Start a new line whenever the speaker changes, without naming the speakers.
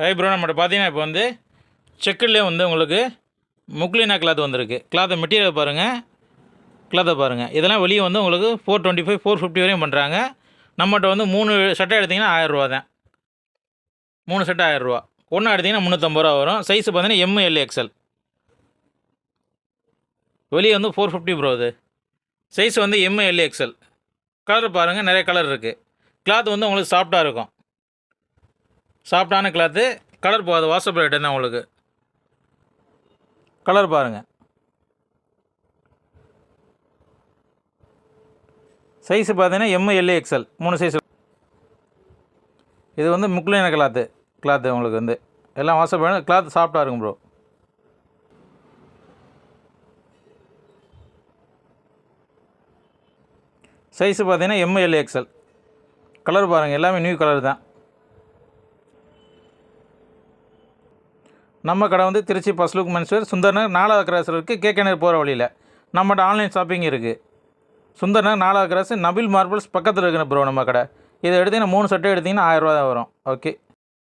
Hi bro நம்மகிட்ட பார்த்தீங்கன்னா இப்போ வந்து செக்குலேயே வந்து உங்களுக்கு முக்லினா கிளாத் வந்திருக்கு. கிளாத்தை மெட்டீரியல் பாருங்கள் கிளாத்தை பாருங்கள் இதெல்லாம் வெளியே வந்து உங்களுக்கு four twenty five four fifty வரையும் பண்ணுறாங்க நம்மகிட்ட வந்து மூணு சட்டை எடுத்திங்கன்னா ஆயிரரூவா தான். மூணு செட்டு ஆயிரரூவா. ஒன்று எடுத்திங்கன்னா முந்நூற்றம்பது ரூபா வரும். சைஸ் பார்த்தீங்கன்னா எம் எல் எக்ஸ்எல் வெளியே வந்து ஃபோர் ஃபிஃப்டி ப்ரோ அது. சைஸ் வந்து எம் எல் எக்ஸ்எல் கலர் பாருங்கள் நிறைய கலர் இருக்குது கிளாத் வந்து உங்களுக்கு சாஃப்டாக இருக்கும். சாஃப்டான கிளாத்து கலர் போகாது வாட்ஸ்அப் ரேட்டு என்ன உங்களுக்கு. கலர் பாருங்கள் சைஸ் பார்த்தீங்கன்னா எம் எக்ஸ்எல் மூணு சைஸ் இது வந்து முக்லின கிளாத்து கிளாத்து உங்களுக்கு வந்து. எல்லாம் வாட்ஸ்அப் வேணும் கிளாத் சாஃப்டாக இருக்கும் ப்ரோ சைஸு பார்த்தீங்கன்னா எம்எல்ஏ எக்ஸ்எல் கலர் பாருங்கள் எல்லாமே நியூ கலர் தான். நம்ம கடை வந்து திருச்சி பஸ்லுக் மென்ஸ்வேர் சுந்தர்நகர் நாலாவது கிராஸ் இருக்குது கேகேநகர் போகிற வழியில். நம்மகிட்ட ஆன்லைன் ஷாப்பிங் இருக்குது சுந்தர்நகர் நாலாவது கிராஸ் நபில் மார்பிள்ஸ் பக்கத்தில் இருக்கிற ப்ரோ நம்ம கடை. இதை எடுத்தீங்கன்னா மூணு சட்டை எடுத்திங்கன்னா ஆயிரரூவா தான் வரும். ஓகே